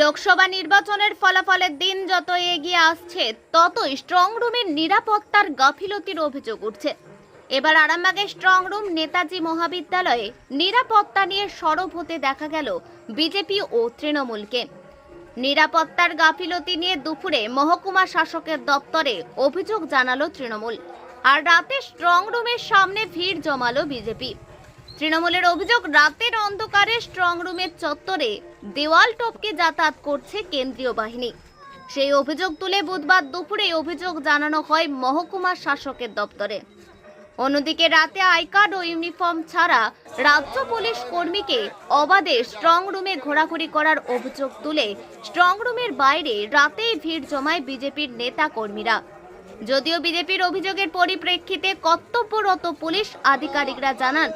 লোকসভা নির্বাচনের ফলাফলের দিন যত এগিয়ে আসছে ততই স্ট্রং রুমের নিরাপত্তার গাফিলতির অভিযোগ উঠছে। এবার আরামবাগের স্ট্রং রুম নেতাজি মহাবিদ্যালয়ে নিরাপত্তা নিয়ে সরব হতে দেখা গেল বিজেপি ও তৃণমূলকে। নিরাপত্তার গাফিলতি নিয়ে দুপুরে মহকুমা শাসকের দপ্তরে অভিযোগ জানালো তৃণমূল। আর রাতে স্ট্রং রুমের সামনে ভিড় জমালো বিজেপি। তৃণমূলের অভিযোগ, রাতের অন্ধকারে স্ট্রং রুমের চত্বরে দেওয়াল টপকে যাতায়াত করছে কেন্দ্রীয় বাহিনী। সেই অভিযোগ তুলে বুধবার দুপুরে অভিযোগ জানানো হয় মহকুমা শাসকের দপ্তরে। অন্যদিকে রাতে আই কার্ড ও ইউনিফর্ম ছাড়া রাজ্য পুলিশ কর্মীকে অবাধে স্ট্রং রুমে ঘোরাঘুরি করার অভিযোগ তুলে স্ট্রং রুমের বাইরে রাতেই ভিড় জমায় বিজেপির নেতা কর্মীরা। যদিও বিজেপির অভিযোগের পরিপ্রেক্ষিতে কর্তব্যরত পুলিশ আধিকারিকরা জানান,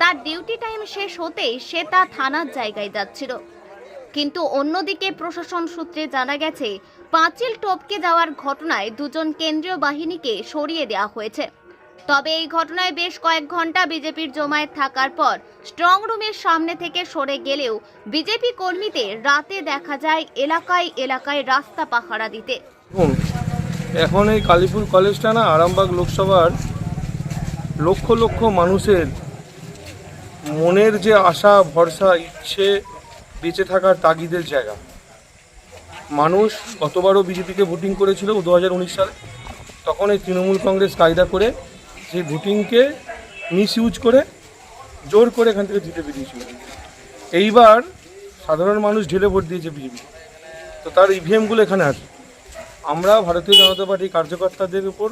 তার ডিউটি টাইম শেষ হতেই সে তা থানার জায়গায় যাচ্ছিল। কিন্তু অন্যদিকে প্রশাসন সূত্রে জানা গেছে, পাঁচিল টপকে যাওয়ার ঘটনায় দুজন কেন্দ্রীয় বাহিনীকে সরিয়ে দেওয়া হয়েছে। তবে এই ঘটনায় বেশ কয়েক ঘণ্টা বিজেপির জমায়েত থাকার পর স্ট্রং রুমের সামনে থেকে সরে গেলেও বিজেপি কর্মীদের রাতে দেখা যায় এলাকায় এলাকায় রাস্তা পাহারা দিতে। এখন এই কালীপুর কলেজটা না আরামবাগ লোকসভার লক্ষ লক্ষ মানুষের মনের যে আশা, ভরসা, ইচ্ছে বেঁচে থাকার তাগিদের জায়গা। মানুষ গতবারও বিজেপিকে ভোটিং করেছিল দু হাজার উনিশ সালে। তখন এই তৃণমূল কংগ্রেস কায়দা করে সেই ভোটিংকে মিস ইউজ করে জোর করে এখান থেকে জিতে বেরিয়েছিল। এইবার সাধারণ মানুষ ঢেলে ভোট দিয়েছে বিজেপি। তো তার ইভিএমগুলো এখানে আছে। আমরা ভারতীয় জনতা পার্টি কার্যকর্তাদের উপর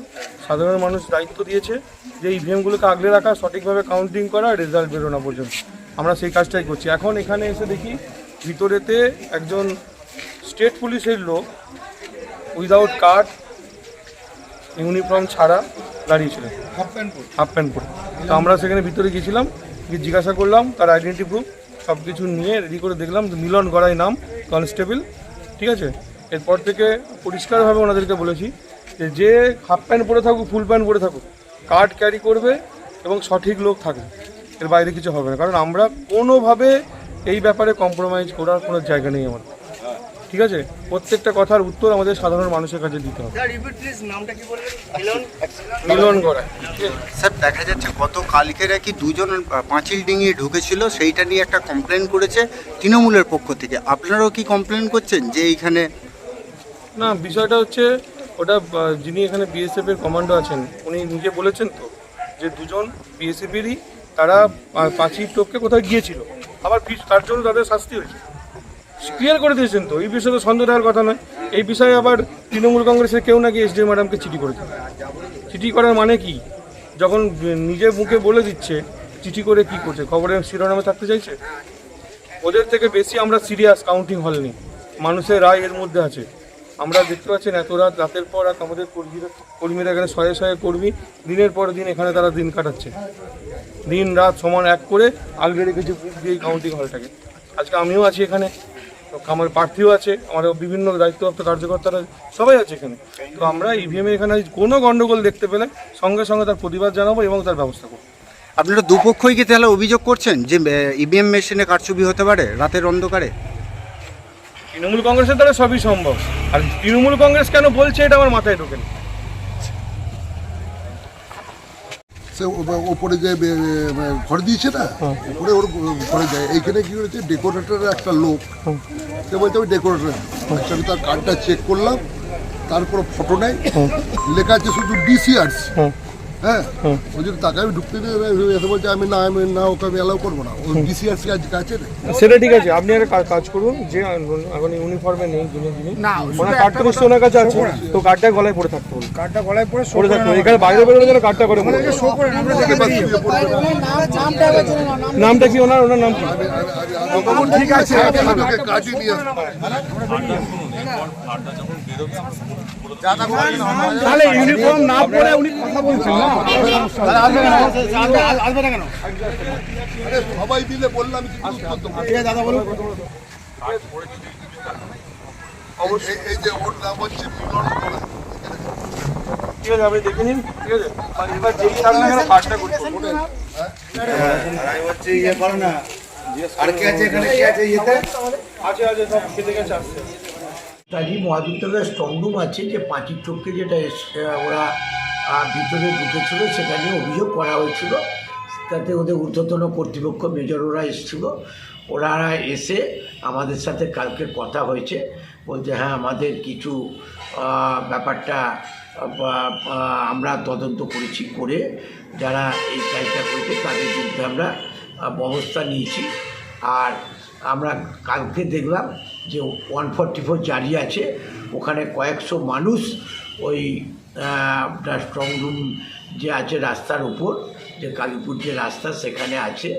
সাধারণ মানুষ দায়িত্ব দিয়েছে যে ইভিএমগুলোকে আগলে রাখা, সঠিকভাবে কাউন্টিং করা রেজাল্ট বেরোনো পর্যন্ত। আমরা সেই কাজটাই করছি। এখন এখানে এসে দেখি ভিতরেতে একজন স্টেট পুলিশের লোক উইদাউট কার্ড ইউনিফর্ম ছাড়া দাঁড়িয়েছিলেন। হাফ প্যান্ট পরে হাফ প্যান্ট পরে তো আমরা সেখানে ভিতরে গেছিলাম গিয়ে জিজ্ঞাসা করলাম তার আইডেন্টি প্রুফ সব কিছু নিয়ে রেডি করে দেখলাম যে মিলন গড়াই নাম কনস্টেবল ঠিক আছে? এরপর থেকে পরিষ্কারভাবে ওনাদেরকে বলেছি যে যে হাফ প্যান্ট পরে থাকুক ফুল প্যান্ট পরে থাকুক কার্ড ক্যারি করবে এবং সঠিক লোক থাকবে। এর বাইরে কিছু হবে না কারণ আমরা কোনোভাবে এই ব্যাপারে কম্প্রোমাইজ করার কোনো জায়গা নেই আমার ঠিক আছে? প্রত্যেকটা কথার উত্তর আমাদের সাধারণ মানুষের কাছে দিতে হবে। মিলন? স্যার দেখা যাচ্ছে গত কালকে নাকি দুজন পাঁচিল ডিঙিয়ে ঢুকেছিল সেইটা নিয়ে একটা কমপ্লেন করেছে তৃণমূলের পক্ষ থেকে। আপনারাও কি কমপ্লেন করছেন যে এইখানে? না বিষয়টা হচ্ছে ওটা যিনি এখানে বিএসএফ এর কমান্ডো আছেন উনি নিজে বলেছেন তো যে দুজন বিএসএফেরই তারা পাঁচিল টপকে কোথাও গিয়েছিল। আবার তার জন্য তাদের শাস্তি হয়েছে। ক্লিয়ার করে দিয়েছেন তো। এই বিষয়ে তো সন্দেহ দেওয়ার কথা নয়। এই বিষয়ে আবার তৃণমূল কংগ্রেসের কেউ নাকি এসডি ম্যাডামকে চিঠি করেছে। চিঠি করার মানে কি? যখন নিজের মুখে বলে দিচ্ছে, চিঠি করে কি করছে? খবরের শিরোনামে থাকতে চাইছে? ওদের থেকে বেশি আমরা সিরিয়াস কাউন্টিং হল নেই। মানুষের রায় এর মধ্যে আছে। আমরা দেখতে পাচ্ছেন এত রাত, রাতের পর রাত আমাদের কর্মীরা কর্মীরা এখানে শয়ে শয়ে কর্মী, দিনের পর দিন এখানে তারা দিন কাটাচ্ছে। দিন, রাত সমান এক করে রেখেছে বুক দিয়ে কাউন্টিং হলটাকে আজকে আমিও আছি এখানে। আমার প্রার্থীও আছে আমার বিভিন্ন দায়িত্বপ্রাপ্ত কার্যকর্তারা সবাই আছে এখানে। তো আমরা ইভিএম এখানে কোনো গণ্ডগোল দেখতে পেলে সঙ্গে সঙ্গে তার প্রতিবাদ জানাব এবং তার ব্যবস্থা করব। আপনারা দুপক্ষই কি তাহলে অভিযোগ করছেন যে ইভিএম মেশিনে কারচুপি হতে পারে রাতের অন্ধকারে? তৃণমূল কংগ্রেসের দ্বারা সবই সম্ভব। আর তৃণমূল কংগ্রেস কেন বলছে এটা আমার মাথায় ঢোকে না। সে ওপরে যে ঘর দিয়েছে না ওপরে ওর ঘরে যায়। এইখানে কি করেছে ডেকোরেটরের একটা লোক সে বলছে আমি ডেকোরেটর আমি তার কার্ডটা চেক করলাম তারপর ফটো নেয় লেখা আছে শুধু ডিসিআরস হ্যাঁ জন্য তাকে আমি ঢুকতে এসে বলছে আমি না আমি না ওকে আমি অ্যালাউ করব না ও ডিসিআরস কাজ আছে সেটা ঠিক আছে আপনি একটা কাজ করুন যে এখন ইউনিফর্মে নেই যিনি যিনি ওনার কার্ডটা নিশ্চয়ই ওনার কাছে আছে তো কার্ডটা গলায় পড়ে থাকতে বলুন কার্ডটা গলায় পরে পড়ে থাকতে হবে এখানে বাইরে বেরোলে যেন কার্ডটা করে। শো আমরা দেখে। নামটা কি ওনার ওনার নাম কি ঠিক আছে তাহলে ইউনিফর্ম না পরে উনি কথা বলছেন না। আসবে না কেন? সবাই দিলে বললাম কিন্তু ঠিক দাদা বলুন। অবশ্যই এই- এই যে ওর নাম হচ্ছে ঠিক আছে আপনি দেখে নিন। ঠিক আছে? আর এবার যেই থাক না। কেন কাজটা করতে হবে। আছে আছে সব খেতে গেছে আসছে। তারই মহাবিদ্যালয়ের স্ট্রংরুম আছে যে পাঁচির চোখকে যেটা ওরা ভিতরে ঢুকেছিল, সেটা নিয়ে অভিযোগ করা হয়েছিল। তাতে ওদের ঊর্ধ্বতন কর্তৃপক্ষ মেজর ওরা এসেছিল। ওরা এসে আমাদের সাথে কালকে কথা হয়েছে। বলছে হ্যাঁ আমাদের কিছু ব্যাপারটা আমরা তদন্ত করেছি করে যারা এই কাজটা করেছে, তাদের বিরুদ্ধে আমরা ব্যবস্থা নিয়েছি। আর আমরা কালকে দেখলাম যে ওয়ান ফর্টি ফোর জারি আছে। ওখানে কয়েকশো মানুষ ওই আপনার স্ট্রং রুম যে আছে রাস্তার উপর, যে কালীপুর যে রাস্তা সেখানে আছে।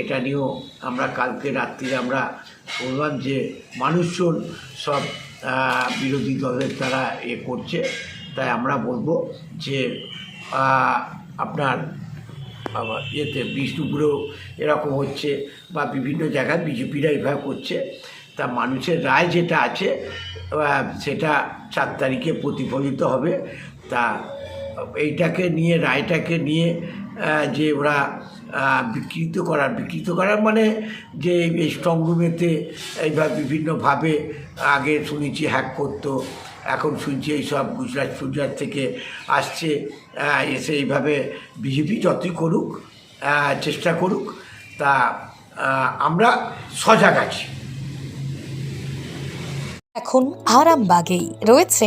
এটা নিয়েও আমরা কালকে রাত্রিরে আমরা বললাম যে মানুষজন সব বিরোধী দলের তারা এ করছে। তাই আমরা বলব যে আপনার আবার ইয়েতে বিষ্ণুপুরেও এরকম হচ্ছে বা বিভিন্ন জায়গায় বিজেপিরা এভাবে করছে। তা মানুষের রায় যেটা আছে সেটা চার তারিখে প্রতিফলিত হবে। তা এইটাকে নিয়ে, রায়টাকে নিয়ে যে ওরা বিকৃত করার বিকৃত করার মানে যে এই স্ট্রংরুমেতে এইভাবে বিভিন্নভাবে আগে শুনেছি হ্যাক করতো, এখন শুনছি এইসব গুজরাট ফুজরাট থেকে আসছে এসে এইভাবে বিজেপি যতই করুক চেষ্টা করুক, তা আমরা সজাগ আছি। এখন আরামবাগেই রয়েছে